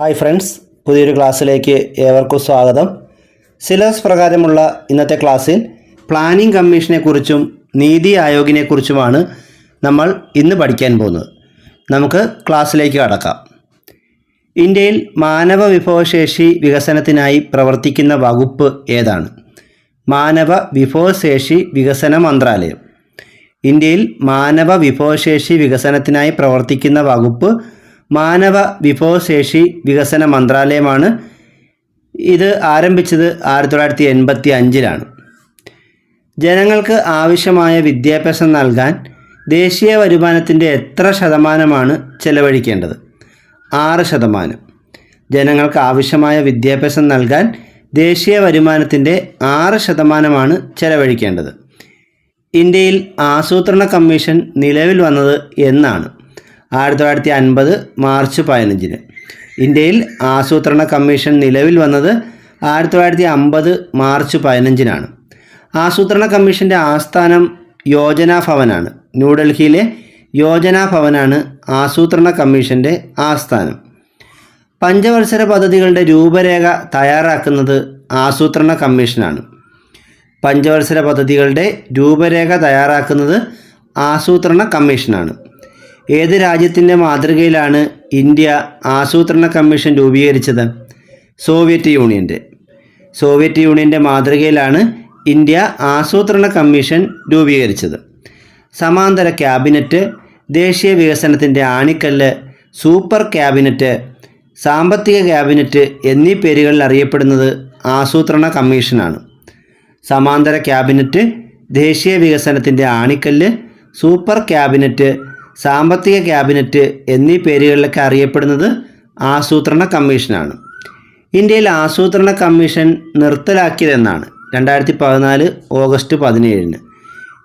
Hi friends പുതിയൊരു ക്ലാസ്സിലേക്ക് ഏവർക്കും സ്വാഗതം. സിലബസ് പ്രകാരമുള്ള ഇന്നത്തെ ക്ലാസ്സിൽ പ്ലാനിംഗ് കമ്മീഷനെക്കുറിച്ചും നീതി ആയോഗിനെക്കുറിച്ചുമാണ് നമ്മൾ ഇന്ന് പഠിക്കാൻ പോകുന്നത്. നമുക്ക് ക്ലാസ്സിലേക്ക് കടക്കാം. ഇന്ത്യയിൽ മാനവ വിഭവശേഷി വികസനത്തിനായി പ്രവർത്തിക്കുന്ന വകുപ്പ് ഏതാണ്? മാനവ വിഭവശേഷി വികസന മന്ത്രാലയം. ഇന്ത്യയിൽ മാനവ വിഭവശേഷി വികസനത്തിനായി പ്രവർത്തിക്കുന്ന വകുപ്പ് മാനവ വിഭവശേഷി വികസന മന്ത്രാലയമാണ്. ഇത് ആരംഭിച്ചത് ആയിരത്തി തൊള്ളായിരത്തി എൺപത്തി അഞ്ചിലാണ് ജനങ്ങൾക്ക് ആവശ്യമായ വിദ്യാഭ്യാസം നൽകാൻ ദേശീയ വരുമാനത്തിന്റെ എത്ര ശതമാനമാണ് ചെലവഴിക്കേണ്ടത്? ആറ് ശതമാനം. ജനങ്ങൾക്ക് ആവശ്യമായ വിദ്യാഭ്യാസം നൽകാൻ ദേശീയ വരുമാനത്തിന്റെ ആറ് ശതമാനമാണ് ചെലവഴിക്കേണ്ടത്. ഇന്ത്യയിൽ ആസൂത്രണ കമ്മീഷൻ നിലവിൽ വന്നത് എന്നാണ്. ആയിരത്തി തൊള്ളായിരത്തി അൻപത് മാർച്ച് പതിനഞ്ചിന്. ഇന്ത്യയിൽ ആസൂത്രണ കമ്മീഷൻ നിലവിൽ വന്നത് ആയിരത്തി തൊള്ളായിരത്തി അമ്പത് മാർച്ച് പതിനഞ്ചിനാണ്. ആസൂത്രണ കമ്മീഷന്റെ ആസ്ഥാനം യോജനാ ഭവനാണ്. ന്യൂഡൽഹിയിലെ യോജനാ ഭവനാണ് ആസൂത്രണ കമ്മീഷന്റെ ആസ്ഥാനം. പഞ്ചവത്സര പദ്ധതികളുടെ രൂപരേഖ തയ്യാറാക്കുന്നത് ആസൂത്രണ കമ്മീഷനാണ്. പഞ്ചവത്സര പദ്ധതികളുടെ രൂപരേഖ തയ്യാറാക്കുന്നത് ആസൂത്രണ കമ്മീഷനാണ്. ഏത് രാജ്യത്തിന്റെ മാതൃകയിലാണ് ഇന്ത്യ ആസൂത്രണ കമ്മീഷൻ രൂപീകരിച്ചത്? സോവിയറ്റ് യൂണിയന്റെ. സോവിയറ്റ് യൂണിയന്റെ മാതൃകയിലാണ് ഇന്ത്യ ആസൂത്രണ കമ്മീഷൻ രൂപീകരിച്ചത്. സമാന്തര ക്യാബിനറ്റ് ദേശീയ വികസനത്തിന്റെ ആണിക്കല്ല് സൂപ്പർ ക്യാബിനറ്റ് സാമ്പത്തിക ക്യാബിനറ്റ് എന്നീ പേരുകളിൽ അറിയപ്പെടുന്നത് ആസൂത്രണ കമ്മീഷനാണ്. സമാന്തര ക്യാബിനറ്റ് ദേശീയ വികസനത്തിന്റെ ആണിക്കല്ല് സൂപ്പർ ക്യാബിനറ്റ് സാമ്പത്തിക ക്യാബിനറ്റ് എന്നീ പേരുകളിലൊക്കെ അറിയപ്പെടുന്നത് ആസൂത്രണ കമ്മീഷനാണ്. ഇന്ത്യയിൽ ആസൂത്രണ കമ്മീഷൻ നിർത്തലാക്കിയതെന്നാണ് രണ്ടായിരത്തി പതിനാല് ഓഗസ്റ്റ് പതിനേഴിന്.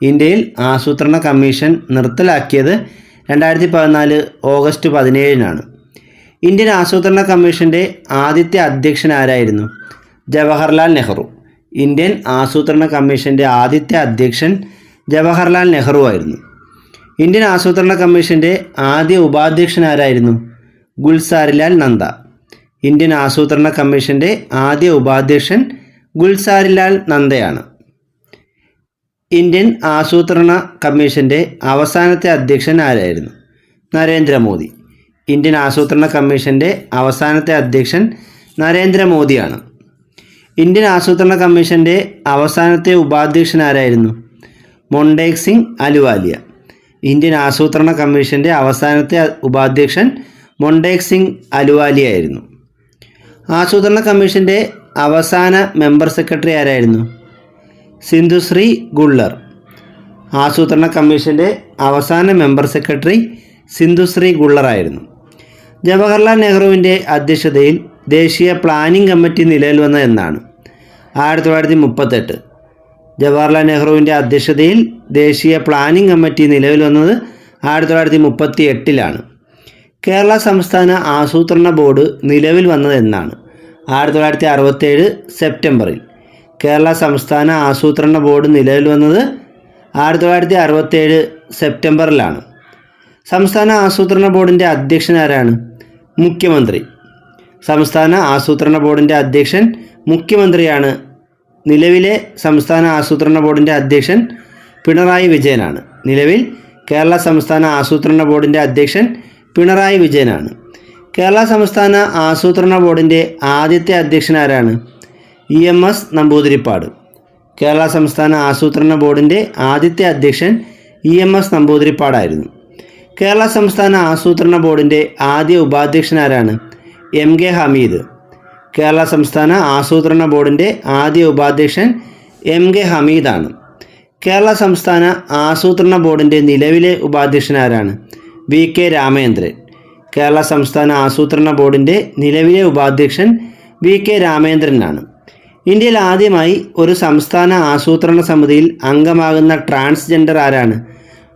ഇന്ത്യയിൽ ആസൂത്രണ കമ്മീഷൻ നിർത്തലാക്കിയത് രണ്ടായിരത്തി പതിനാല് ഓഗസ്റ്റ് പതിനേഴിനാണ്. ഇന്ത്യൻ ആസൂത്രണ കമ്മീഷന്റെ ആദ്യത്തെ അധ്യക്ഷൻ ആരായിരുന്നു? ജവഹർലാൽ നെഹ്റു. ഇന്ത്യൻ ആസൂത്രണ കമ്മീഷന്റെ ആദ്യത്തെ അധ്യക്ഷൻ ജവഹർലാൽ നെഹ്റു ആയിരുന്നു. ഇന്ത്യൻ ആസൂത്രണ കമ്മീഷന്റെ ആദ്യ ഉപാധ്യക്ഷൻ ആരായിരുന്നു ഗുൽസാരിലാൽ നന്ദ. ഇന്ത്യൻ ആസൂത്രണ കമ്മീഷന്റെ ആദ്യ ഉപാധ്യക്ഷൻ ഗുൽസാരിലാൽ നന്ദയാണ്. ഇന്ത്യൻ ആസൂത്രണ കമ്മീഷന്റെ അവസാനത്തെ അധ്യക്ഷൻ ആരായിരുന്നു? നരേന്ദ്രമോദി. ഇന്ത്യൻ ആസൂത്രണ കമ്മീഷന്റെ അവസാനത്തെ അധ്യക്ഷൻ നരേന്ദ്രമോദിയാണ്. ഇന്ത്യൻ ആസൂത്രണ കമ്മീഷന്റെ അവസാനത്തെ ഉപാധ്യക്ഷൻ ആരായിരുന്നു? മൊണ്ടേക് സിംഗ് അലുവാലിയ. ഇന്ത്യൻ ആസൂത്രണ കമ്മീഷന്റെ അവസാനത്തെ ഉപാധ്യക്ഷൻ മൊണ്ടേക് സിംഗ് അലുവാലിയായിരുന്നു ആസൂത്രണ കമ്മീഷന്റെ അവസാന മെമ്പർ സെക്രട്ടറി ആരായിരുന്നു? സിന്ധുശ്രീ ഗുള്ളർ. ആസൂത്രണ കമ്മീഷന്റെ അവസാന മെമ്പർ സെക്രട്ടറി സിന്ധുശ്രീ ഗുള്ളറായിരുന്നു ജവഹർലാൽ നെഹ്റുവിന്റെ അധ്യക്ഷതയിൽ ദേശീയ പ്ലാനിംഗ് കമ്മിറ്റി നിലവിൽ വന്ന എന്നാണ്. ആയിരത്തി തൊള്ളായിരത്തി മുപ്പത്തെട്ട്. ജവഹർലാൽ നെഹ്റുവിന്റെ അധ്യക്ഷതയിൽ ദേശീയ പ്ലാനിംഗ് കമ്മിറ്റി നിലവിൽ വന്നത് ആയിരത്തി തൊള്ളായിരത്തി മുപ്പത്തി എട്ടിലാണ് കേരള സംസ്ഥാന ആസൂത്രണ ബോർഡ് നിലവിൽ വന്നത് എന്നാണ് ആയിരത്തി തൊള്ളായിരത്തി അറുപത്തേഴ് സെപ്റ്റംബറിൽ. കേരള സംസ്ഥാന ആസൂത്രണ ബോർഡ് നിലവിൽ വന്നത് ആയിരത്തി തൊള്ളായിരത്തി അറുപത്തേഴ് സെപ്റ്റംബറിലാണ്. സംസ്ഥാന ആസൂത്രണ ബോർഡിന്റെ അധ്യക്ഷൻ ആരാണ്? മുഖ്യമന്ത്രി. സംസ്ഥാന ആസൂത്രണ ബോർഡിന്റെ അധ്യക്ഷൻ മുഖ്യമന്ത്രിയാണ് നിലവിലെ സംസ്ഥാന ആസൂത്രണ ബോർഡിന്റെ അധ്യക്ഷൻ പിണറായി വിജയനാണ്. നിലവിൽ കേരള സംസ്ഥാന ആസൂത്രണ ബോർഡിന്റെ അധ്യക്ഷൻ പിണറായി വിജയനാണ്. കേരള സംസ്ഥാന ആസൂത്രണ ബോർഡിന്റെ ആദ്യത്തെ അധ്യക്ഷൻ ആരാണ്? E M S Namboodiripad. Kerala സംസ്ഥാന ആസൂത്രണ ബോർഡിന്റെ ആദ്യത്തെ അധ്യക്ഷൻ ഇ എം എസ് നമ്പൂതിരിപ്പാടായിരുന്നു. കേരള സംസ്ഥാന ആസൂത്രണ ബോർഡിന്റെ ആദ്യ ഉപാധ്യക്ഷൻ ആരാണ്? M K Hameed. കേരള സംസ്ഥാന ആസൂത്രണ ബോർഡിന്റെ ആദ്യ ഉപാധ്യക്ഷൻ എം കെ ഹമീദാണ്. കേരള സംസ്ഥാന ആസൂത്രണ ബോർഡിന്റെ നിലവിലെ ഉപാധ്യക്ഷൻ ആരാണ്? വി കെ രാമേന്ദ്രൻ കേരള സംസ്ഥാന ആസൂത്രണ ബോർഡിന്റെ നിലവിലെ ഉപാധ്യക്ഷൻ വി കെ രാമേന്ദ്രനാണ് ഇന്ത്യയിൽ ആദ്യമായി ഒരു സംസ്ഥാന ആസൂത്രണ സമിതിയിൽ അംഗമാകുന്ന ട്രാൻസ്ജെൻഡർ ആരാണ്?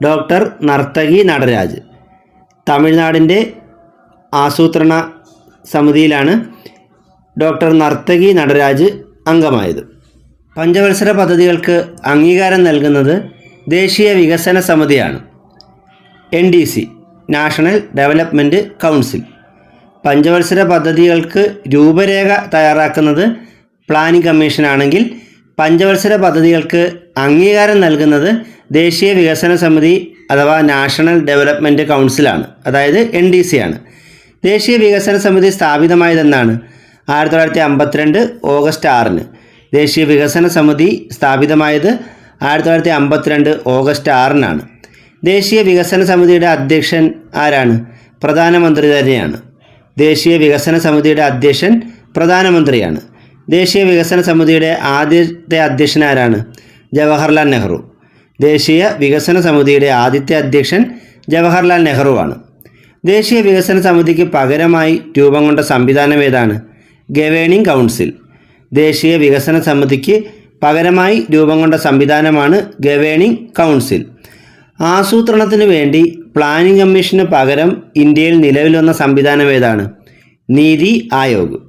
ഡോക്ടർ നർത്തകി നടരാജ്. തമിഴ്നാടിന്റെ ആസൂത്രണ സമിതിയിലാണ് ഡോക്ടർ നർത്തകി നടരാജ് അംഗമായത്. പഞ്ചവത്സര പദ്ധതികൾക്ക് അംഗീകാരം നൽകുന്നത് ദേശീയ വികസന സമിതിയാണ്. N D C national development council. പഞ്ചവത്സര പദ്ധതികൾക്ക് രൂപരേഖ തയ്യാറാക്കുന്നത് പ്ലാനിംഗ് കമ്മീഷനാണെങ്കിൽ പഞ്ചവത്സര പദ്ധതികൾക്ക് അംഗീകാരം നൽകുന്നത് ദേശീയ വികസന സമിതി അഥവാ നാഷണൽ ഡെവലപ്മെന്റ് കൗൺസിലാണ് അതായത് എൻ ഡി സി ആണ്. ദേശീയ വികസന സമിതി സ്ഥാപിതമായതെന്നാണ് ആയിരത്തി തൊള്ളായിരത്തി അമ്പത്തിരണ്ട് ഓഗസ്റ്റ് ആറിന്. ദേശീയ വികസന സമിതി സ്ഥാപിതമായത് ആയിരത്തി തൊള്ളായിരത്തി അമ്പത്തിരണ്ട് ഓഗസ്റ്റ് ആറിനാണ്. ദേശീയ വികസന സമിതിയുടെ അധ്യക്ഷൻ ആരാണ്? പ്രധാനമന്ത്രി തന്നെയാണ്. ദേശീയ വികസന സമിതിയുടെ അധ്യക്ഷൻ പ്രധാനമന്ത്രിയാണ്. ദേശീയ വികസന സമിതിയുടെ ആദ്യത്തെ അധ്യക്ഷൻ ആരാണ്? ജവഹർലാൽ നെഹ്റു. ദേശീയ വികസന സമിതിയുടെ ആദ്യത്തെ അധ്യക്ഷൻ ജവഹർലാൽ നെഹ്റുവാണ്. ദേശീയ വികസന സമിതിക്ക് പകരമായി രൂപം കൊണ്ട സംവിധാനം ഏതാണ്? Governing council. ദേശീയ വികസന സമിതിക്ക് പകരമായി രൂപം കൊണ്ട സംവിധാനമാണ് ഗവേണിംഗ് കൗൺസിൽ. ആസൂത്രണത്തിന് വേണ്ടി പ്ലാനിംഗ് കമ്മീഷന് പകരം ഇന്ത്യയിൽ നിലവിൽ വന്ന സംവിധാനം ഏതാണ്? നീതി ആയോഗ്.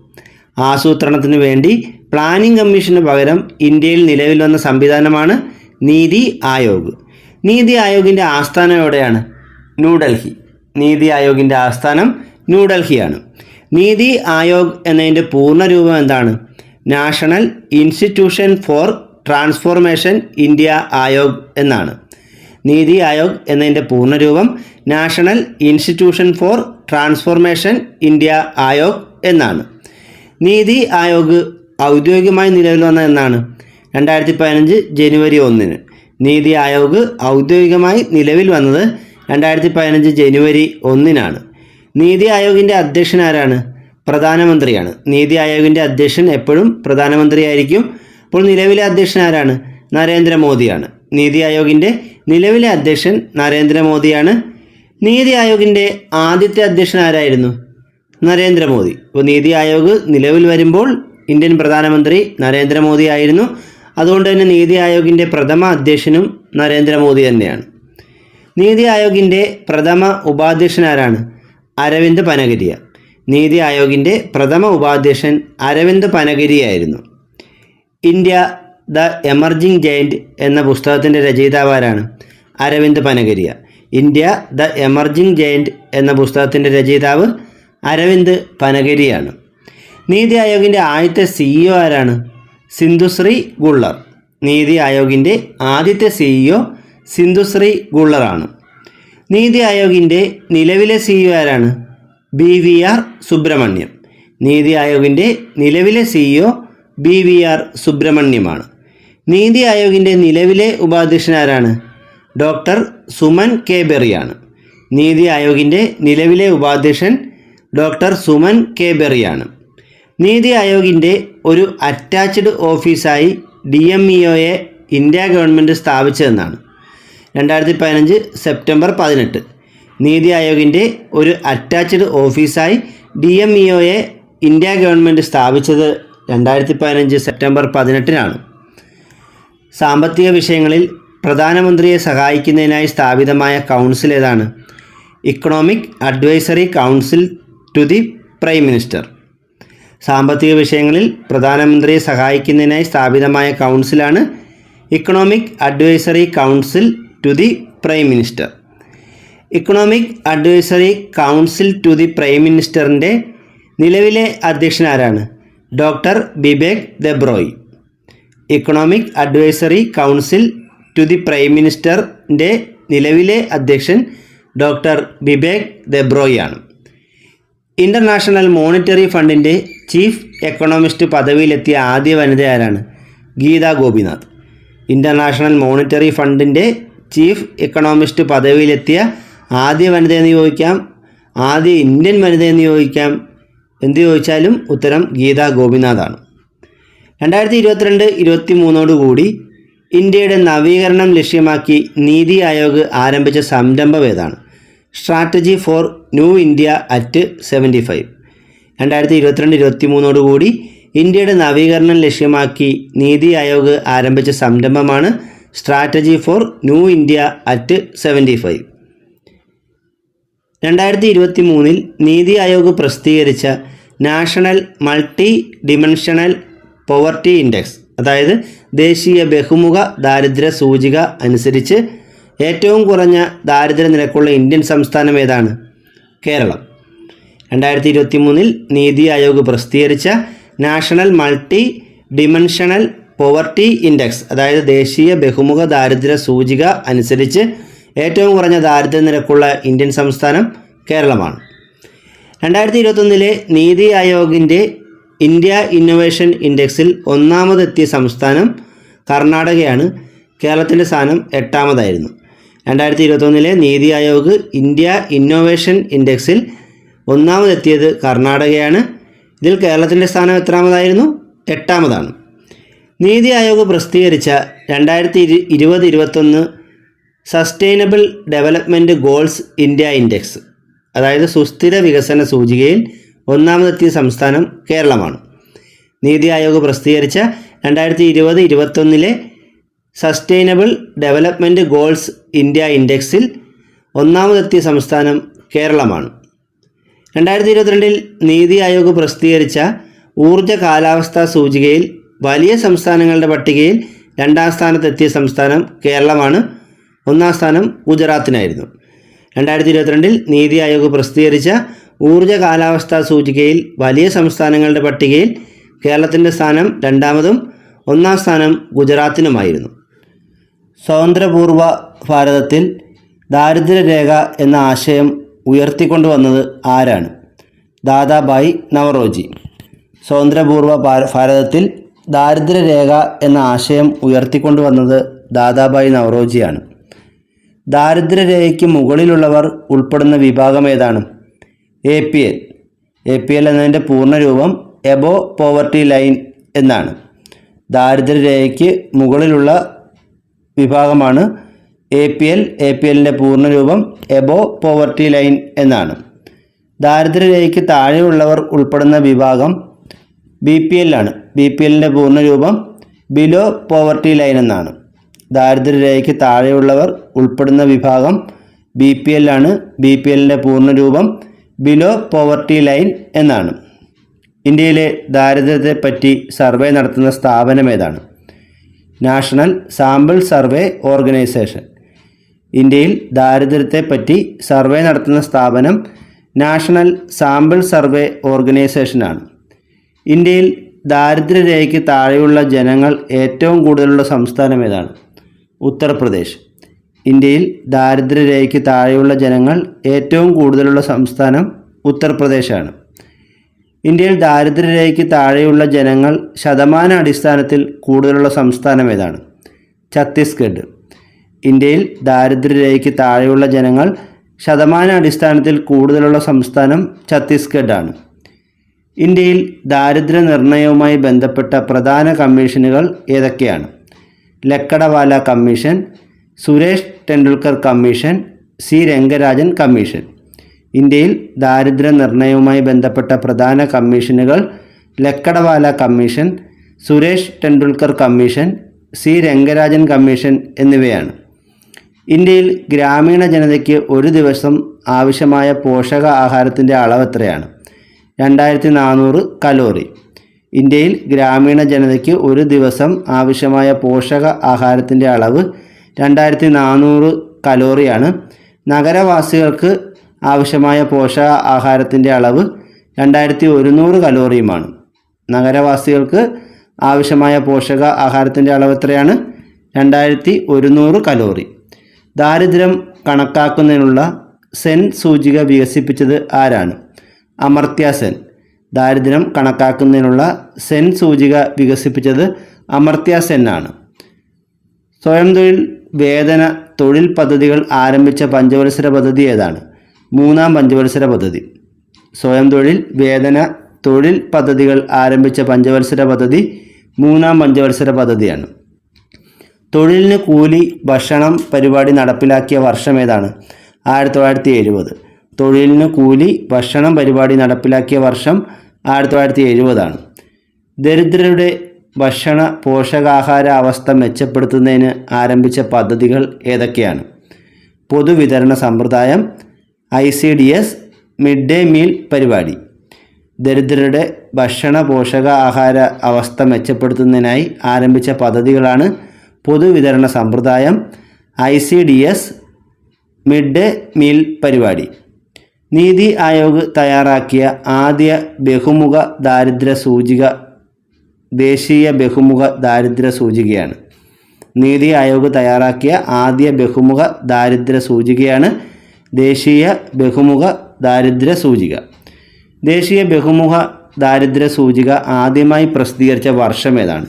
ആസൂത്രണത്തിന് വേണ്ടി പ്ലാനിംഗ് കമ്മീഷന് പകരം ഇന്ത്യയിൽ നിലവിൽ വന്ന സംവിധാനമാണ് നീതി ആയോഗ്. നീതി ആയോഗിന്റെ ആസ്ഥാനം എവിടെയാണ്? ന്യൂഡൽഹി. നീതി ആയോഗിന്റെ ആസ്ഥാനം ന്യൂഡൽഹിയാണ്. നീതി ആയോഗ് എന്നതിന്റെ പൂർണരൂപം എന്താണ്? National institution for transformation India Aayog എന്നാണ്. നീതി ആയോഗ് എന്നതിന്റെ പൂർണരൂപം national institution for transformation India Aayog എന്നാണ്. നീതി ആയോഗ് ഔദ്യോഗികമായി നിലവിൽ വന്ന എന്നാണ്. രണ്ടായിരത്തി പതിനഞ്ച് ജനുവരി ഒന്നിന്. നീതി ആയോഗ് ഔദ്യോഗികമായി നിലവിൽ വന്നത് രണ്ടായിരത്തി പതിനഞ്ച് ജനുവരി ഒന്നിനാണ്. നീതി ആയോഗിന്റെ അധ്യക്ഷൻ ആരാണ്? പ്രധാനമന്ത്രിയാണ്. നീതി ആയോഗിന്റെ അധ്യക്ഷൻ എപ്പോഴും പ്രധാനമന്ത്രിയായിരിക്കും. അപ്പോൾ നിലവിലെ അധ്യക്ഷൻ ആരാണ്? നരേന്ദ്രമോദിയാണ്. നീതി ആയോഗിന്റെ നിലവിലെ അധ്യക്ഷൻ നരേന്ദ്രമോദിയാണ്. നീതി ആയോഗിന്റെ ആദ്യത്തെ അധ്യക്ഷൻ ആരായിരുന്നു? നരേന്ദ്രമോദി. ഇപ്പോൾ നീതി ആയോഗ് നിലവിൽ വരുമ്പോൾ ഇന്ത്യൻ പ്രധാനമന്ത്രി നരേന്ദ്രമോദി ആയിരുന്നു. അതുകൊണ്ട് തന്നെ നീതി ആയോഗിന്റെ പ്രഥമ അധ്യക്ഷനും നരേന്ദ്രമോദി തന്നെയാണ്. നീതി ആയോഗിന്റെ പ്രഥമ ഉപാധ്യക്ഷൻ ആരാണ്? അരവിന്ദ് പനഗരിയ. നീതി ആയോഗിന്റെ പ്രഥമ ഉപാധ്യക്ഷൻ അരവിന്ദ് പനഗരിയായിരുന്നു. ഇന്ത്യ ദ എമർജിംഗ് ജയന്റ് എന്ന പുസ്തകത്തിന്റെ രചയിതാവാരാണ് Arvind Panagariya. India the emerging giant എന്ന പുസ്തകത്തിന്റെ രചയിതാവ് അരവിന്ദ് പനഗരിയാണ്. നീതി ആയോഗിന്റെ ആദ്യത്തെ സിഇഒ ആരാണ്? സിന്ധുശ്രീ ഗുള്ളർ. നീതി ആയോഗിന്റെ ആദ്യത്തെ സിഇഒ സിന്ധുശ്രീ ഗുള്ളറാണ്. നീതി ആയോഗിന്റെ നിലവിലെ സിഇഒ ആരാണ്? B V R Subrahmanyam. NITI ആയോഗിന്റെ നിലവിലെ സിഇഒ ബി വി ആർ സുബ്രഹ്മണ്യമാണ്. നീതി ആയോഗിന്റെ നിലവിലെ ഉപാധ്യക്ഷൻ ആരാണ്? ഡോക്ടർ സുമൻ കെ ബെറിയാണ്. നീതി ആയോഗിന്റെ നിലവിലെ ഉപാധ്യക്ഷൻ ഡോക്ടർ സുമൻ കെ ബെറിയാണ്. നീതി ആയോഗിന്റെ ഒരു അറ്റാച്ച്ഡ് ഓഫീസായി ഡി എം ഇ ഒയെ ഇന്ത്യ ഗവൺമെന്റ് സ്ഥാപിച്ചതെന്നാണ്. രണ്ടായിരത്തി പതിനഞ്ച് സെപ്റ്റംബർ പതിനെട്ട്. നീതി ആയോഗിന്റെ ഒരു അറ്റാച്ച്ഡ് ഓഫീസായി ഡി എം ഇ ഒയെ ഇന്ത്യ ഗവൺമെന്റ് സ്ഥാപിച്ചത് രണ്ടായിരത്തി പതിനഞ്ച് സെപ്റ്റംബർ പതിനെട്ടിനാണ്. സാമ്പത്തിക വിഷയങ്ങളിൽ പ്രധാനമന്ത്രിയെ സഹായിക്കുന്നതിനായി സ്ഥാപിതമായ കൗൺസിൽ ഏതാണ്? Economic advisory council to the prime minister. സാമ്പത്തിക വിഷയങ്ങളിൽ പ്രധാനമന്ത്രിയെ സഹായിക്കുന്നതിനായി സ്ഥാപിതമായ കൗൺസിലാണ് economic advisory council to the prime minister economic advisory council to the prime മിനിസ്റ്ററിന്റെ നിലവിലെ അധ്യക്ഷൻ ആരാണ് doctor Bibek Debroy economic advisory council to the prime മിനിസ്റ്ററിന്റെ നിലവിലെ അധ്യക്ഷൻ ഡോക്ടർ ബിബേക് ദെബ്രോയ് ആണ്. ഇന്റർനാഷണൽ മോണിറ്ററി ഫണ്ടിന്റെ ചീഫ് എക്കണോമിസ്റ്റ് പദവിയിലെത്തിയ ആദ്യ വനിത ആരാണ് ഗീതാ ഗോപിനാഥ്. ഇന്റർനാഷണൽ മോണിറ്ററി ഫണ്ടിന്റെ ചീഫ് എക്കണോമിസ്റ്റ് പദവിയിലെത്തിയ ആദ്യ വനിത എന്ന് ചോദിക്കാം. ആദ്യ ഇന്ത്യൻ വനിത എന്ന് ചോദിക്കാം. എന്ത് ചോദിച്ചാലും ഉത്തരം ഗീത ഗോപിനാഥാണ്. രണ്ടായിരത്തി ഇരുപത്തിരണ്ട് ഇരുപത്തി മൂന്നോടുകൂടി ഇന്ത്യയുടെ നവീകരണം ലക്ഷ്യമാക്കി നീതി ആയോഗ് ആരംഭിച്ച സംരംഭം ഏതാണ്? Strategy for new India at seventy five രണ്ടായിരത്തി ഇരുപത്തിരണ്ട് ഇരുപത്തി മൂന്നോടുകൂടി ഇന്ത്യയുടെ നവീകരണം ലക്ഷ്യമാക്കി നീതി ആയോഗ് ആരംഭിച്ച സംരംഭമാണ് strategy for new India at seventy five രണ്ടായിരത്തി ഇരുപത്തി മൂന്നിൽ നീതി ആയോഗ് പ്രസിദ്ധീകരിച്ച national multi dimensional poverty index അതായത് ദേശീയ ബഹുമുഖ ദാരിദ്ര്യ സൂചിക അനുസരിച്ച് ഏറ്റവും കുറഞ്ഞ ദാരിദ്ര്യ നിരക്കുള്ള ഇന്ത്യൻ സംസ്ഥാനം ഏതാണ്? കേരളം. രണ്ടായിരത്തി ഇരുപത്തി മൂന്നിൽ നീതി ആയോഗ് പ്രസിദ്ധീകരിച്ച national multi dimensional poverty index അതായത് ദേശീയ ബഹുമുഖ ദാരിദ്ര്യ സൂചിക അനുസരിച്ച് ഏറ്റവും കുറഞ്ഞ ദാരിദ്ര്യ നിരക്കുള്ള ഇന്ത്യൻ സംസ്ഥാനം കേരളമാണ്. രണ്ടായിരത്തി ഇരുപത്തൊന്നിലെ നീതി ആയോഗിന്റെ ഇന്ത്യ ഇന്നൊവേഷൻ ഇൻഡെക്സിൽ ഒന്നാമതെത്തിയ സംസ്ഥാനം കർണാടകയാണ്. കേരളത്തിന്റെ സ്ഥാനം എട്ടാമതായിരുന്നു. രണ്ടായിരത്തി ഇരുപത്തൊന്നിലെ നീതി ആയോഗ് ഇന്ത്യ ഇന്നൊവേഷൻ ഇൻഡെക്സിൽ ഒന്നാമതെത്തിയത് കർണാടകയാണ്. ഇതിൽ കേരളത്തിന്റെ സ്ഥാനം എത്രാമതായിരുന്നു? എട്ടാമതാണ്. നീതി ആയോഗ് പ്രസിദ്ധീകരിച്ച രണ്ടായിരത്തി ഇരു ഇരുപത് ഇരുപത്തൊന്ന് sustainable development goals India index അതായത് സുസ്ഥിര വികസന സൂചികയിൽ ഒന്നാമതെത്തിയ സംസ്ഥാനം കേരളമാണ്. നീതി ആയോഗ് പ്രസിദ്ധീകരിച്ച രണ്ടായിരത്തി ഇരുപത് ഇരുപത്തൊന്നിലെ സസ്റ്റൈനബിൾ ഡെവലപ്മെന്റ് ഗോൾസ് ഇന്ത്യ ഇൻഡെക്സിൽ ഒന്നാമതെത്തിയ സംസ്ഥാനം കേരളമാണ്. രണ്ടായിരത്തി ഇരുപത്തിരണ്ടിൽ നീതി ആയോഗ് പ്രസിദ്ധീകരിച്ച ഊർജ കാലാവസ്ഥാ സൂചികയിൽ വലിയ സംസ്ഥാനങ്ങളുടെ പട്ടികയിൽ രണ്ടാം സ്ഥാനത്തെത്തിയ സംസ്ഥാനം കേരളമാണ്. ഒന്നാം സ്ഥാനം ഗുജറാത്തിനായിരുന്നു. രണ്ടായിരത്തി ഇരുപത്തിരണ്ടിൽ നീതി ആയോഗ് പ്രസിദ്ധീകരിച്ച ഊർജ കാലാവസ്ഥാ സൂചികയിൽ വലിയ സംസ്ഥാനങ്ങളുടെ പട്ടികയിൽ കേരളത്തിന്റെ സ്ഥാനം രണ്ടാമതും ഒന്നാം സ്ഥാനം ഗുജറാത്തിനുമായിരുന്നു. സ്വാതന്ത്ര്യപൂർവ ഭാരതത്തിൽ ദാരിദ്ര്യരേഖ എന്ന ആശയം ഉയർത്തിക്കൊണ്ടുവന്നത് ആരാണ്? ദാദാബായി നവറോജി. സ്വാതന്ത്ര്യപൂർവ ഭാരതത്തിൽ ദാരിദ്ര്യരേഖ എന്ന ആശയം ഉയർത്തിക്കൊണ്ടുവന്നത് ദാദാബായി നവറോജിയാണ്. ദാരിദ്ര്യരേഖയ്ക്ക് മുകളിലുള്ളവർ ഉൾപ്പെടുന്ന വിഭാഗം ഏതാണ്? A P L. A P L എന്നതിന്റെ പൂർണരൂപം എബോ പോവർട്ടി ലൈൻ എന്നാണ്. ദാരിദ്ര്യരേഖയ്ക്ക് മുകളിലുള്ള വിഭാഗമാണ് A P L. A P എല്ലിന്റെ പൂർണരൂപം എബോ പോവർട്ടി ലൈൻ എന്നാണ്. ദാരിദ്ര്യരേഖയ്ക്ക് താഴെയുള്ളവർ ഉൾപ്പെടുന്ന വിഭാഗം ബി പി എല്ലാണ് ബി പി എല്ലിന്റെ പൂർണരൂപം ബിലോ പോവർട്ടി ലൈൻ എന്നാണ്. ദാരിദ്ര്യരേഖയ്ക്ക് താഴെയുള്ളവർ ഉൾപ്പെടുന്ന വിഭാഗം ബി പി എല്ലാണ് ബി പി എല്ലിന്റെ പൂർണരൂപം ബിലോ പോവർട്ടി ലൈൻ എന്നാണ്. ഇന്ത്യയിലെ ദാരിദ്ര്യത്തെ പറ്റി സർവേ നടത്തുന്ന സ്ഥാപനം ഏതാണ്? National sample survey organisation. ഇന്ത്യയിൽ ദാരിദ്ര്യത്തെ പറ്റി സർവേ നടത്തുന്ന സ്ഥാപനം നാഷണൽ സാമ്പിൾ സർവേ ഓർഗനൈസേഷനാണ് ഇന്ത്യയിൽ ദാരിദ്ര്യരേഖയ്ക്ക് താഴെയുള്ള ജനങ്ങൾ ഏറ്റവും കൂടുതലുള്ള സംസ്ഥാനം ഏതാണ്? ഉത്തർപ്രദേശ്. ഇന്ത്യയിൽ ദാരിദ്ര്യരേഖയ്ക്ക് താഴെയുള്ള ജനങ്ങൾ ഏറ്റവും കൂടുതലുള്ള സംസ്ഥാനം ഉത്തർപ്രദേശാണ്. ഇന്ത്യയിൽ ദാരിദ്ര്യരേഖയ്ക്ക് താഴെയുള്ള ജനങ്ങൾ ശതമാന അടിസ്ഥാനത്തിൽ കൂടുതലുള്ള സംസ്ഥാനം ഏതാണ്? ഛത്തീസ്ഗഡ്. ഇന്ത്യയിൽ ദാരിദ്ര്യരേഖയ്ക്ക് താഴെയുള്ള ജനങ്ങൾ ശതമാന അടിസ്ഥാനത്തിൽ കൂടുതലുള്ള സംസ്ഥാനം ഛത്തീസ്ഗഡാണ്. ഇന്ത്യയിൽ ദാരിദ്ര്യ നിർണയവുമായി ബന്ധപ്പെട്ട പ്രധാന കമ്മീഷനുകൾ ഏതൊക്കെയാണ്? Lakdawala commission Suresh Tendulkar commission C Rangarajan commission. ഇന്ത്യയിൽ ദാരിദ്ര്യ നിർണയവുമായി ബന്ധപ്പെട്ട പ്രധാന കമ്മീഷനുകൾ Lakdawala commission Suresh Tendulkar commission C Rangarajan commission എന്നിവയാണ്. ഇന്ത്യയിൽ ഗ്രാമീണ ജനതയ്ക്ക് ഒരു ദിവസം ആവശ്യമായ പോഷക ആഹാരത്തിന്റെ അളവ് എത്രയാണ്? രണ്ടായിരത്തി നാനൂറ് കലോറി. ഇന്ത്യയിൽ ഗ്രാമീണ ജനതയ്ക്ക് ഒരു ദിവസം ആവശ്യമായ പോഷക ആഹാരത്തിന്റെ അളവ് രണ്ടായിരത്തി നാനൂറ് കലോറിയാണ്. നഗരവാസികൾക്ക് ആവശ്യമായ പോഷക ആഹാരത്തിന്റെ അളവ് രണ്ടായിരത്തി ഒരുന്നൂറ് കലോറിയുമാണ്. നഗരവാസികൾക്ക് ആവശ്യമായ പോഷക ആഹാരത്തിന്റെ അളവ് എത്രയാണ്? രണ്ടായിരത്തി ഒരുന്നൂറ് കലോറി. ദാരിദ്ര്യം കണക്കാക്കുന്നതിനുള്ള സെൻ സൂചിക വികസിപ്പിച്ചത് ആരാണ്? അമർത്യ സെൻ ദാരിദ്ര്യം കണക്കാക്കുന്നതിനുള്ള സെൻ സൂചിക വികസിപ്പിച്ചത് അമർത്യ സെൻ ആണ് സ്വയം തൊഴിൽ വേതന തൊഴിൽ പദ്ധതികൾ ആരംഭിച്ച പഞ്ചവത്സര പദ്ധതി ഏതാണ്? മൂന്നാം പഞ്ചവത്സര പദ്ധതി. സ്വയം തൊഴിൽ വേതന തൊഴിൽ പദ്ധതികൾ ആരംഭിച്ച പഞ്ചവത്സര പദ്ധതി മൂന്നാം പഞ്ചവത്സര പദ്ധതിയാണ്. തൊഴിലിന് കൂലി ഭക്ഷണം പരിപാടി നടപ്പിലാക്കിയ വർഷം ഏതാണ്? ആയിരത്തി തൊള്ളായിരത്തി എഴുപത്. തൊഴിലിന് കൂലി ഭക്ഷണം പരിപാടി നടപ്പിലാക്കിയ വർഷം ആയിരത്തി തൊള്ളായിരത്തി എഴുപതാണ് ദരിദ്രരുടെ ഭക്ഷണ പോഷകാഹാര അവസ്ഥ മെച്ചപ്പെടുത്തുന്നതിന് ആരംഭിച്ച പദ്ധതികൾ ഏതൊക്കെയാണ്? പൊതുവിതരണ സമ്പ്രദായം I C D S mid day meal പരിപാടി. ദരിദ്രരുടെ ഭക്ഷണ പോഷക ആഹാര അവസ്ഥ മെച്ചപ്പെടുത്തുന്നതിനായി ആരംഭിച്ച പദ്ധതികളാണ് പൊതുവിതരണ സമ്പ്രദായം I C D S mid day meal പരിപാടി. നീതി ആയോഗ് തയ്യാറാക്കിയ ആദ്യ ബഹുമുഖ ദാരിദ്ര്യ സൂചിക ദേശീയ ബഹുമുഖ ദാരിദ്ര്യ സൂചികയാണ്. നീതി ആയോഗ് തയ്യാറാക്കിയ ആദ്യ ബഹുമുഖ ദാരിദ്ര്യ സൂചികയാണ് ദേശീയ ബഹുമുഖ ദാരിദ്ര്യ സൂചിക. ദേശീയ ബഹുമുഖ ദാരിദ്ര്യ സൂചിക ആദ്യമായി പ്രസിദ്ധീകരിച്ച വർഷം ഏതാണ്?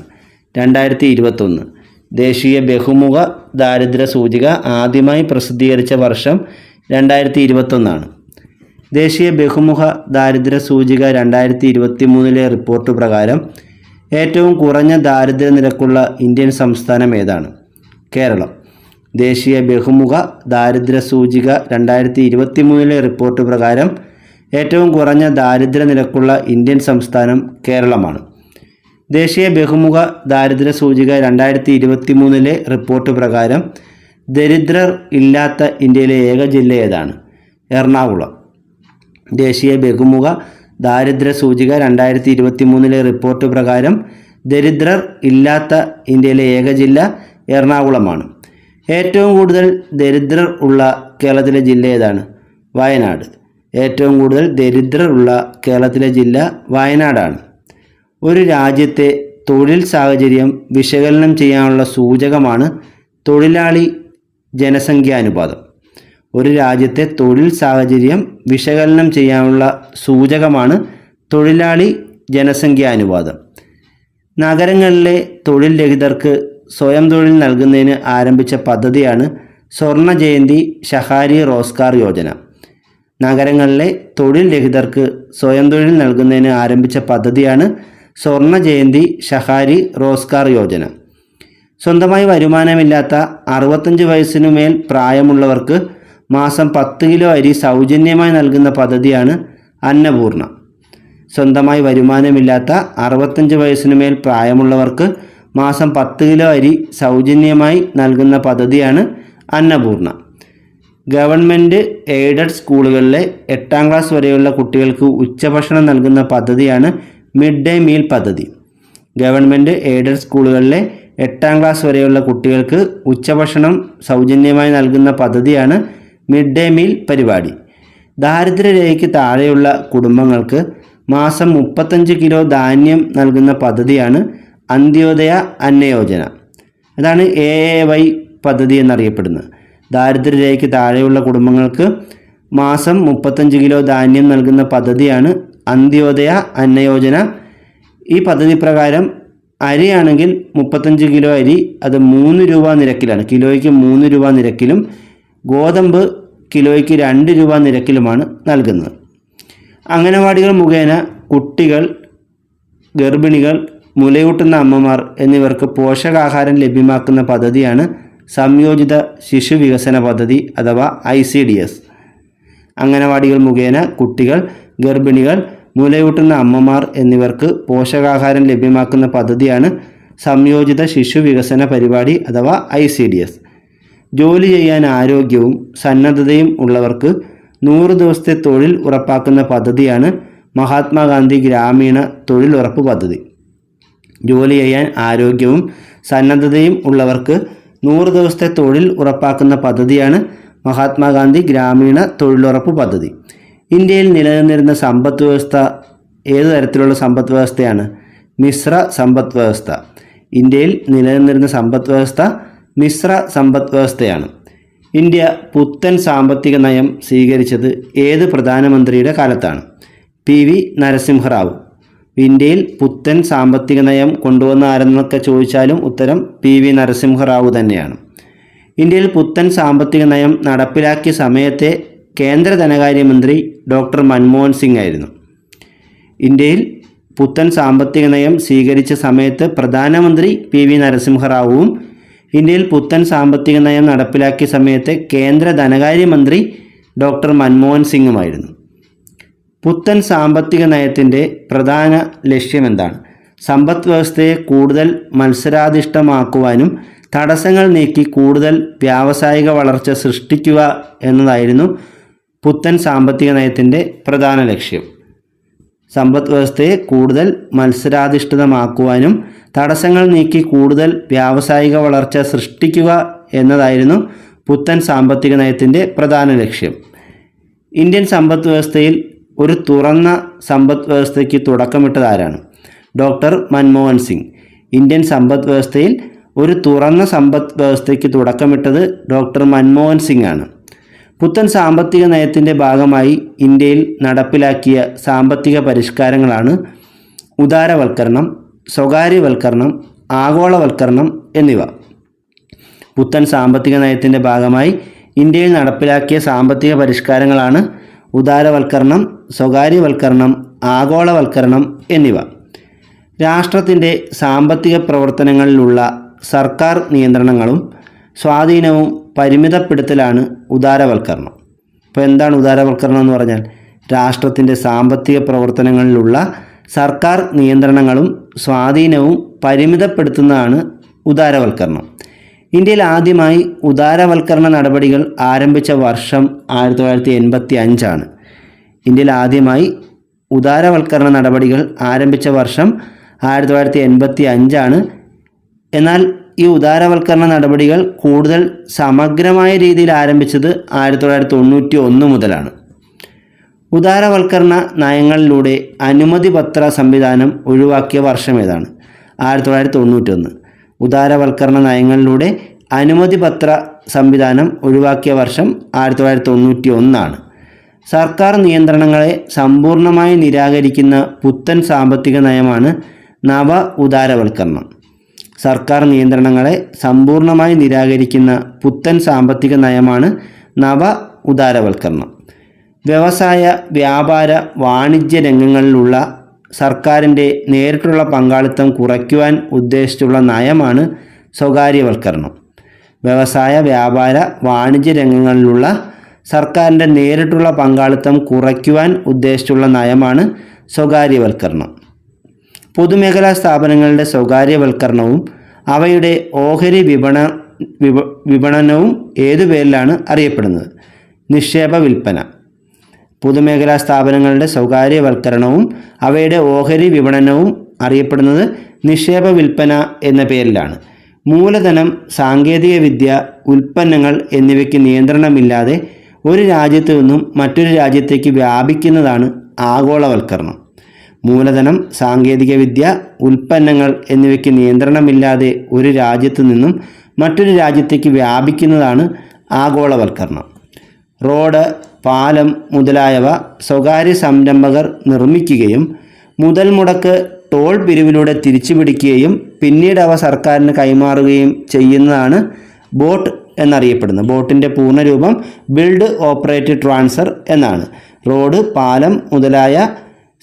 രണ്ടായിരത്തി ഇരുപത്തൊന്ന് ദേശീയ ബഹുമുഖ ദാരിദ്ര്യ സൂചിക ആദ്യമായി പ്രസിദ്ധീകരിച്ച വർഷം രണ്ടായിരത്തി ഇരുപത്തൊന്നാണ് ദേശീയ ബഹുമുഖ ദാരിദ്ര്യ സൂചിക രണ്ടായിരത്തി ഇരുപത്തി മൂന്നിലെ റിപ്പോർട്ട് പ്രകാരം ഏറ്റവും കുറഞ്ഞ ദാരിദ്ര്യ നിരക്കുള്ള ഇന്ത്യൻ സംസ്ഥാനം ഏതാണ്? കേരളം. ദേശീയ ബഹുമുഖ ദാരിദ്ര്യ സൂചിക രണ്ടായിരത്തി ഇരുപത്തി മൂന്നിലെ റിപ്പോർട്ട് പ്രകാരം ഏറ്റവും കുറഞ്ഞ ദാരിദ്ര്യ നിരക്കുള്ള ഇന്ത്യൻ സംസ്ഥാനം കേരളമാണ്. ദേശീയ ബഹുമുഖ ദാരിദ്ര്യ സൂചിക രണ്ടായിരത്തി ഇരുപത്തി മൂന്നിലെ റിപ്പോർട്ട് പ്രകാരം ദരിദ്രർ ഇല്ലാത്ത ഇന്ത്യയിലെ ഏക ജില്ല ഏതാണ്? എറണാകുളം. ദേശീയ ബഹുമുഖ ദാരിദ്ര്യ സൂചിക രണ്ടായിരത്തി ഇരുപത്തി മൂന്നിലെ റിപ്പോർട്ട് പ്രകാരം ദരിദ്രർ ഇല്ലാത്ത ഇന്ത്യയിലെ ഏക ജില്ല എറണാകുളമാണ്. ഏറ്റവും കൂടുതൽ ദരിദ്രർ ഉള്ള കേരളത്തിലെ ജില്ല ഏതാണ്? വയനാട്. ഏറ്റവും കൂടുതൽ ദരിദ്രർ ഉള്ള കേരളത്തിലെ ജില്ല വയനാടാണ്. ഒരു രാജ്യത്തെ തൊഴിൽ സാഹചര്യം വിശകലനം ചെയ്യാനുള്ള സൂചകമാണ് തൊഴിലാളി ജനസംഖ്യാനുപാതം. ഒരു രാജ്യത്തെ തൊഴിൽ സാഹചര്യം വിശകലനം ചെയ്യാനുള്ള സൂചകമാണ് തൊഴിലാളി ജനസംഖ്യാനുപാതം നഗരങ്ങളിലെ തൊഴിൽ രഹിതർക്ക് സ്വയം തൊഴിൽ നൽകുന്നതിന് ആരംഭിച്ച പദ്ധതിയാണ് സ്വർണ ജയന്തി ഷഹാരി റോസ്കാർ യോജന. നഗരങ്ങളിലെ തൊഴിൽ രഹിതർക്ക് സ്വയം തൊഴിൽ നൽകുന്നതിന് ആരംഭിച്ച പദ്ധതിയാണ് സ്വർണ ജയന്തി ഷഹാരി റോസ്കാർ യോജന. സ്വന്തമായി വരുമാനമില്ലാത്ത അറുപത്തഞ്ച് വയസ്സിനു മേൽ പ്രായമുള്ളവർക്ക് മാസം പത്ത് കിലോ അരി സൗജന്യമായി നൽകുന്ന പദ്ധതിയാണ് അന്നപൂർണ. സ്വന്തമായി വരുമാനമില്ലാത്ത അറുപത്തഞ്ച് വയസ്സിനുമേൽ പ്രായമുള്ളവർക്ക് മാസം പത്ത് കിലോ അരി സൗജന്യമായി നൽകുന്ന പദ്ധതിയാണ് അന്നപൂർണ. ഗവൺമെന്റ് എയ്ഡഡ് സ്കൂളുകളിലെ എട്ടാം ക്ലാസ് വരെയുള്ള കുട്ടികൾക്ക് ഉച്ചഭക്ഷണം നൽകുന്ന പദ്ധതിയാണ് മിഡ് ഡേ മീൽ പദ്ധതി. ഗവൺമെന്റ് എയ്ഡഡ് സ്കൂളുകളിലെ എട്ടാം ക്ലാസ് വരെയുള്ള കുട്ടികൾക്ക് ഉച്ചഭക്ഷണം സൗജന്യമായി നൽകുന്ന പദ്ധതിയാണ് മിഡ് ഡേ മീൽ പരിപാടി. ദാരിദ്ര്യരേഖയ്ക്ക് താഴെയുള്ള കുടുംബങ്ങൾക്ക് മാസം മുപ്പത്തഞ്ച് കിലോ ധാന്യം നൽകുന്ന പദ്ധതിയാണ് അന്ത്യോദയ അന്നയോജന. അതാണ് എ എ വൈ പദ്ധതി എന്നറിയപ്പെടുന്നത്. ദാരിദ്ര്യരേഖയ്ക്ക് താഴെയുള്ള കുടുംബങ്ങൾക്ക് മാസം മുപ്പത്തഞ്ച് കിലോ ധാന്യം നൽകുന്ന പദ്ധതിയാണ് അന്ത്യോദയ അന്നയോജന. ഈ പദ്ധതി പ്രകാരം അരിയാണെങ്കിൽ മുപ്പത്തഞ്ച് കിലോ അരി അത് മൂന്ന് രൂപ നിരക്കിലാണ്. കിലോയ്ക്ക് മൂന്ന് രൂപ നിരക്കിലും ഗോതമ്പ് കിലോയ്ക്ക് രണ്ട് രൂപ നിരക്കിലുമാണ് നൽകുന്നത്. അംഗനവാടികൾ മുഖേന കുട്ടികൾ ഗർഭിണികൾ മുലയൂട്ടുന്ന അമ്മമാർ എന്നിവർക്ക് പോഷകാഹാരം ലഭ്യമാക്കുന്ന പദ്ധതിയാണ് സംയോജിത ശിശു വികസന പദ്ധതി അഥവാ ഐ സി ഡി എസ്. അംഗനവാടികൾ മുഖേന കുട്ടികൾ ഗർഭിണികൾ മുലയൂട്ടുന്ന അമ്മമാർ എന്നിവർക്ക് പോഷകാഹാരം ലഭ്യമാക്കുന്ന പദ്ധതിയാണ് സംയോജിത ശിശു വികസന പരിപാടി അഥവാ ഐ സി ഡി എസ്. ജോലി ചെയ്യാൻ ആരോഗ്യവും സന്നദ്ധതയും ഉള്ളവർക്ക് നൂറ് ദിവസത്തെ തൊഴിൽ ഉറപ്പാക്കുന്ന പദ്ധതിയാണ് മഹാത്മാഗാന്ധി ഗ്രാമീണ തൊഴിലുറപ്പ് പദ്ധതി. ജോലി ചെയ്യാൻ ആരോഗ്യവും സന്നദ്ധതയും ഉള്ളവർക്ക് നൂറ് ദിവസത്തെ തൊഴിൽ ഉറപ്പാക്കുന്ന പദ്ധതിയാണ് മഹാത്മാഗാന്ധി ഗ്രാമീണ തൊഴിലുറപ്പ് പദ്ധതി. ഇന്ത്യയിൽ നിലനിന്നിരുന്ന സമ്പദ് വ്യവസ്ഥ ഏതു തരത്തിലുള്ള സമ്പദ് വ്യവസ്ഥയാണ്? മിശ്ര സമ്പദ് വ്യവസ്ഥ. ഇന്ത്യയിൽ നിലനിന്നിരുന്ന സമ്പദ് വ്യവസ്ഥ മിശ്ര സമ്പദ് വ്യവസ്ഥയാണ്. ഇന്ത്യ പുത്തൻ സാമ്പത്തിക നയം സ്വീകരിച്ചത് ഏത് പ്രധാനമന്ത്രിയുടെ കാലത്താണ്? P V Narasimha Rao. ഇന്ത്യയിൽ പുത്തൻ സാമ്പത്തിക നയം കൊണ്ടുവന്ന ആരെന്നൊക്കെ ചോദിച്ചാലും ഉത്തരം പി വി നരസിംഹറാവു തന്നെയാണ്. ഇന്ത്യയിൽ പുത്തൻ സാമ്പത്തിക നയം നടപ്പിലാക്കിയ സമയത്തെ കേന്ദ്ര ധനകാര്യമന്ത്രി ഡോക്ടർ മൻമോഹൻ സിംഗ് ആയിരുന്നു. ഇന്ത്യയിൽ പുത്തൻ സാമ്പത്തിക നയം സ്വീകരിച്ച സമയത്ത് പ്രധാനമന്ത്രി പി വി നരസിംഹറാവുവും ഇന്ത്യയിൽ പുത്തൻ സാമ്പത്തിക നയം നടപ്പിലാക്കിയ സമയത്ത് കേന്ദ്ര ധനകാര്യമന്ത്രി ഡോക്ടർ മൻമോഹൻ സിംഗുമായിരുന്നു. പുത്തൻ സാമ്പത്തിക നയത്തിന്റെ പ്രധാന ലക്ഷ്യം എന്താണ് സമ്പദ് വ്യവസ്ഥയെ കൂടുതൽ മത്സരാധിഷ്ഠമാക്കുവാനും തടസ്സങ്ങൾ നീക്കി കൂടുതൽ വ്യാവസായിക വളർച്ച സൃഷ്ടിക്കുക എന്നതായിരുന്നു പുത്തൻ സാമ്പത്തിക നയത്തിന്റെ പ്രധാന ലക്ഷ്യം. സമ്പദ് വ്യവസ്ഥയെ കൂടുതൽ മത്സരാധിഷ്ഠിതമാക്കുവാനും തടസ്സങ്ങൾ നീക്കി കൂടുതൽ വ്യാവസായിക വളർച്ച സൃഷ്ടിക്കുക എന്നതായിരുന്നു പുത്തൻ സാമ്പത്തിക നയത്തിന്റെ പ്രധാന ലക്ഷ്യം. ഇന്ത്യൻ സമ്പദ് വ്യവസ്ഥയിൽ ഒരു തുറന്ന സമ്പദ് വ്യവസ്ഥയ്ക്ക് തുടക്കമിട്ടത് ആരാണ്? ഡോക്ടർ മൻമോഹൻ സിംഗ്. ഇന്ത്യൻ സമ്പദ് വ്യവസ്ഥയിൽ ഒരു തുറന്ന സമ്പദ് വ്യവസ്ഥയ്ക്ക് തുടക്കമിട്ടത് ഡോക്ടർ മൻമോഹൻ സിംഗ് ആണ്. പുത്തൻ സാമ്പത്തിക നയത്തിന്റെ ഭാഗമായി ഇന്ത്യയിൽ നടപ്പിലാക്കിയ സാമ്പത്തിക പരിഷ്കാരങ്ങളാണ് ഉദാരവൽക്കരണം സ്വകാര്യവൽക്കരണം ആഗോളവൽക്കരണം എന്നിവ. പുത്തൻ സാമ്പത്തിക നയത്തിന്റെ ഭാഗമായി ഇന്ത്യയിൽ നടപ്പിലാക്കിയ സാമ്പത്തിക പരിഷ്കാരങ്ങളാണ് ഉദാരവൽക്കരണം സ്വകാര്യവൽക്കരണം ആഗോളവൽക്കരണം എന്നിവ. രാഷ്ട്രത്തിന്റെ സാമ്പത്തിക പ്രവർത്തനങ്ങളിലുള്ള സർക്കാർ നിയന്ത്രണങ്ങളും സ്വാധീനവും പരിമിതപ്പെടുത്തലാണ് ഉദാരവൽക്കരണം. ഇപ്പോൾ എന്താണ് ഉദാരവൽക്കരണം എന്ന് പറഞ്ഞാൽ രാഷ്ട്രത്തിന്റെ സാമ്പത്തിക പ്രവർത്തനങ്ങളിലുള്ള സർക്കാർ നിയന്ത്രണങ്ങളും സ്വാധീനവും പരിമിതപ്പെടുത്തുന്നതാണ് ഉദാരവൽക്കരണം. ഇന്ത്യയിൽ ആദ്യമായി ഉദാരവൽക്കരണ നടപടികൾ ആരംഭിച്ച വർഷം ആയിരത്തി തൊള്ളായിരത്തി എൺപത്തി അഞ്ചാണ് ഇന്ത്യയിൽ ആദ്യമായി ഉദാരവൽക്കരണ നടപടികൾ ആരംഭിച്ച വർഷം ആയിരത്തി തൊള്ളായിരത്തി എൺപത്തി അഞ്ചാണ് എന്നാൽ ഈ ഉദാരവൽക്കരണ നടപടികൾ കൂടുതൽ സമഗ്രമായ രീതിയിൽ ആരംഭിച്ചത് ആയിരത്തി തൊള്ളായിരത്തി തൊണ്ണൂറ്റി ഒന്ന് മുതലാണ്. ഉദാരവൽക്കരണ നയങ്ങളിലൂടെ അനുമതി പത്ര സംവിധാനം ഒഴിവാക്കിയ വർഷം ഏതാണ്? ആയിരത്തി തൊള്ളായിരത്തി തൊണ്ണൂറ്റൊന്ന് ഉദാരവൽക്കരണ നയങ്ങളിലൂടെ അനുമതി പത്ര സംവിധാനം ഒഴിവാക്കിയ വർഷം ആയിരത്തി തൊള്ളായിരത്തി തൊണ്ണൂറ്റി ഒന്നാണ് സർക്കാർ നിയന്ത്രണങ്ങളെ സമ്പൂർണമായി നിരാകരിക്കുന്ന പുത്തൻ സാമ്പത്തിക നയമാണ് നവ ഉദാരവൽക്കരണം. സർക്കാർ നിയന്ത്രണങ്ങളെ സമ്പൂർണമായി നിരാകരിക്കുന്ന പുത്തൻ സാമ്പത്തിക നയമാണ് നവ ഉദാരവൽക്കരണം. വ്യവസായ വ്യാപാര വാണിജ്യ രംഗങ്ങളിലുള്ള സർക്കാരിന്റെ നേരിട്ടുള്ള പങ്കാളിത്തം കുറയ്ക്കുവാൻ ഉദ്ദേശിച്ചുള്ള നയമാണ് സ്വകാര്യവൽക്കരണം. വ്യവസായ വ്യാപാര വാണിജ്യ രംഗങ്ങളിലുള്ള സർക്കാരിന്റെ നേരിട്ടുള്ള പങ്കാളിത്തം കുറയ്ക്കുവാൻ ഉദ്ദേശിച്ചുള്ള നയമാണ് സ്വകാര്യവൽക്കരണം. പൊതുമേഖലാ സ്ഥാപനങ്ങളുടെ സ്വകാര്യവൽക്കരണവും അവയുടെ ഓഹരി വിപണ വിപ വിപണനവും ഏതു പേരിലാണ് അറിയപ്പെടുന്നത്? നിക്ഷേപ വിൽപ്പന. പൊതുമേഖലാ സ്ഥാപനങ്ങളുടെ സ്വകാര്യവൽക്കരണവും അവയുടെ ഓഹരി വിപണനവും അറിയപ്പെടുന്നത് നിക്ഷേപ വിൽപ്പന എന്ന പേരിലാണ്. മൂലധനം സാങ്കേതികവിദ്യ ഉൽപ്പന്നങ്ങൾ എന്നിവയ്ക്ക് നിയന്ത്രണമില്ലാതെ ഒരു രാജ്യത്തു നിന്നും മറ്റൊരു രാജ്യത്തേക്ക് വ്യാപിക്കുന്നതാണ് ആഗോളവൽക്കരണം. മൂലധനം സാങ്കേതികവിദ്യ ഉൽപ്പന്നങ്ങൾ എന്നിവയ്ക്ക് നിയന്ത്രണമില്ലാതെ ഒരു രാജ്യത്തു നിന്നും മറ്റൊരു രാജ്യത്തേക്ക് വ്യാപിക്കുന്നതാണ് ആഗോളവൽക്കരണം. റോഡ് പാലം മുതലായവ സ്വകാര്യ സംരംഭകർ നിർമ്മിക്കുകയും മുതൽ മുടക്ക് ടോൾ പിരിവിലൂടെ തിരിച്ചുപിടിക്കുകയും പിന്നീട് അവ സർക്കാരിന് കൈമാറുകയും ചെയ്യുന്നതാണ് ബോട്ട് എന്നറിയപ്പെടുന്നത്. ബോട്ടിന്റെ പൂർണരൂപം ബിൽഡ് ഓപ്പറേറ്റ് ട്രാൻസ്ഫർ എന്നാണ്. റോഡ് പാലം മുതലായ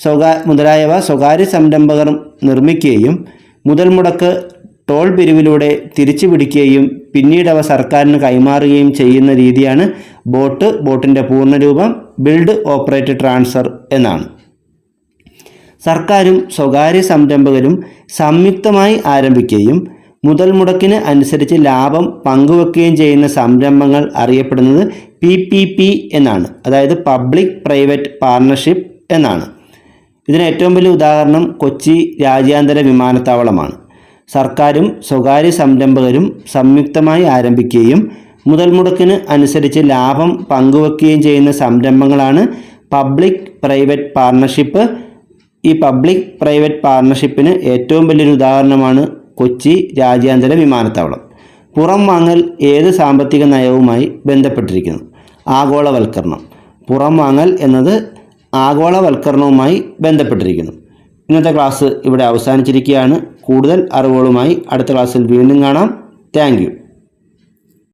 സ്വകാ മുതലായവ സ്വകാര്യ സംരംഭകർ നിർമ്മിക്കുകയും മുതൽ മുടക്ക് ടോൾ പിരിവിലൂടെ തിരിച്ചു പിടിക്കുകയും പിന്നീട് അവ സർക്കാരിന് കൈമാറുകയും ചെയ്യുന്ന രീതിയാണ് ബോട്ട് ബോട്ടിന്റെ പൂർണരൂപം ബിൽഡ് ഓപ്പറേറ്റ് ട്രാൻസ്ഫർ എന്നാണ്. സർക്കാരും സ്വകാര്യ സംരംഭകരും സംയുക്തമായി ആരംഭിക്കുകയും മുതൽ മുടക്കിന് അനുസരിച്ച് ലാഭം പങ്കുവെക്കുകയും ചെയ്യുന്ന സംരംഭങ്ങൾ അറിയപ്പെടുന്നത് പി പി പി എന്നാണ്. അതായത് പബ്ലിക് പ്രൈവറ്റ് പാർട്ണർഷിപ്പ് എന്നാണ്. ഇതിന് ഏറ്റവും വലിയ ഉദാഹരണം കൊച്ചി രാജ്യാന്തര വിമാനത്താവളമാണ്. സർക്കാരും സ്വകാര്യ സംരംഭകരും സംയുക്തമായി ആരംഭിക്കുകയും മുതൽ മുടക്കിന് അനുസരിച്ച് ലാഭം പങ്കുവെക്കുകയും ചെയ്യുന്ന സംരംഭങ്ങളാണ് പബ്ലിക് പ്രൈവറ്റ് പാർട്ണർഷിപ്പ്. ഈ പബ്ലിക് പ്രൈവറ്റ് പാർട്ണർഷിപ്പിന് ഏറ്റവും വലിയൊരു ഉദാഹരണമാണ് കൊച്ചി രാജ്യാന്തര വിമാനത്താവളം. പുറം വാങ്ങൽ ഏത് സാമ്പത്തിക നയവുമായി ബന്ധപ്പെട്ടിരിക്കുന്നു? ആഗോളവൽക്കരണം. പുറം വാങ്ങൽ എന്നത് ആഗോളവൽക്കരണവുമായി ബന്ധപ്പെട്ടിരിക്കുന്നു. ഇന്നത്തെ ക്ലാസ് ഇവിടെ അവസാനിച്ചിരിക്കുകയാണ്. കൂടുതൽ അറിവുകളുമായി അടുത്ത ക്ലാസ്സിൽ വീണ്ടും കാണാം. താങ്ക്